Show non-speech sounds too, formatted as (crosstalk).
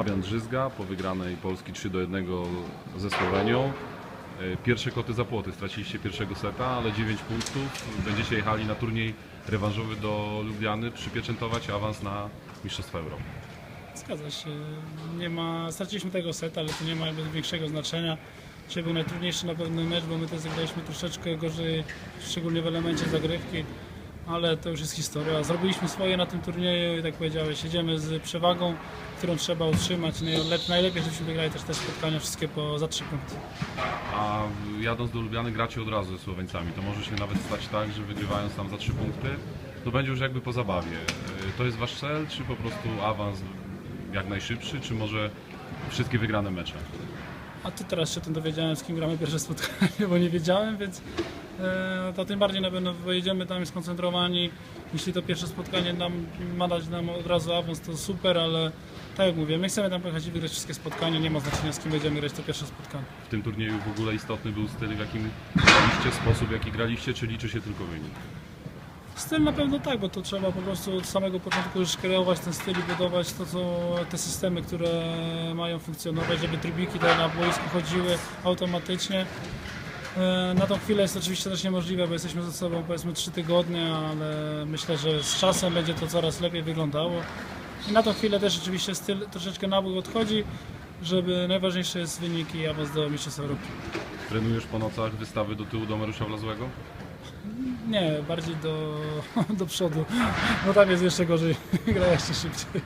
Fabian Drzyzga po wygranej Polski 3 do 1 ze Słowenią. E, Pierwsze koty za płoty, straciliście pierwszego seta, ale 9 punktów. Będziecie jechali na turniej rewanżowy do Lubliany, przypieczętować awans na Mistrzostwa Europy. Zgadza się. Nie ma, straciliśmy tego seta, ale to nie ma jakby większego znaczenia. Dzisiaj był najtrudniejszy na pewno mecz, bo my też zagraliśmy troszeczkę gorzej, szczególnie w elemencie zagrywki, ale to już jest historia. Zrobiliśmy swoje na tym turnieju i tak powiedziałeś, jedziemy z przewagą, którą trzeba utrzymać. Najlep- Najlepiej, żebyśmy wygrali też te spotkania wszystkie po, za trzy punkty. A jadąc do Lubliany gracie od razu ze Słoweńcami. To może się nawet stać tak, że wygrywając tam za 3 punkty, to będzie już jakby po zabawie. E, To jest wasz cel, czy po prostu awans jak najszybszy, czy może wszystkie wygrane mecze? A tu teraz się tym dowiedziałem, z kim gramy pierwsze spotkanie, bo nie wiedziałem, więc to tym bardziej na pewno pojedziemy tam skoncentrowani. Jeśli to pierwsze spotkanie nam, ma dać nam od razu awans, to super, ale tak jak mówię, my chcemy tam pojechać i wygrać wszystkie spotkania, nie ma znaczenia z kim będziemy grać to pierwsze spotkanie. W tym turnieju w ogóle istotny był styl, w jakim graliście, sposób, w jaki graliście, czy liczy się tylko wynik? Styl na pewno tak, bo to trzeba po prostu od samego początku już kreować ten styl i budować to, co, te systemy, które mają funkcjonować, żeby trybiki te na boisku chodziły automatycznie. E, Na tą chwilę jest oczywiście też niemożliwe, bo jesteśmy ze sobą powiedzmy 3 tygodnie, ale myślę, że z czasem będzie to coraz lepiej wyglądało. I na tą chwilę też oczywiście styl troszeczkę na bok odchodzi, żeby najważniejsze jest wynik i awans do Mistrzostw Europy. Trenujesz po nocach wystawy do tyłu do Mariusza Wlazłego? Nie, bardziej do, (laughs) do przodu, bo tam jest jeszcze gorzej, (laughs) gra jeszcze szybciej.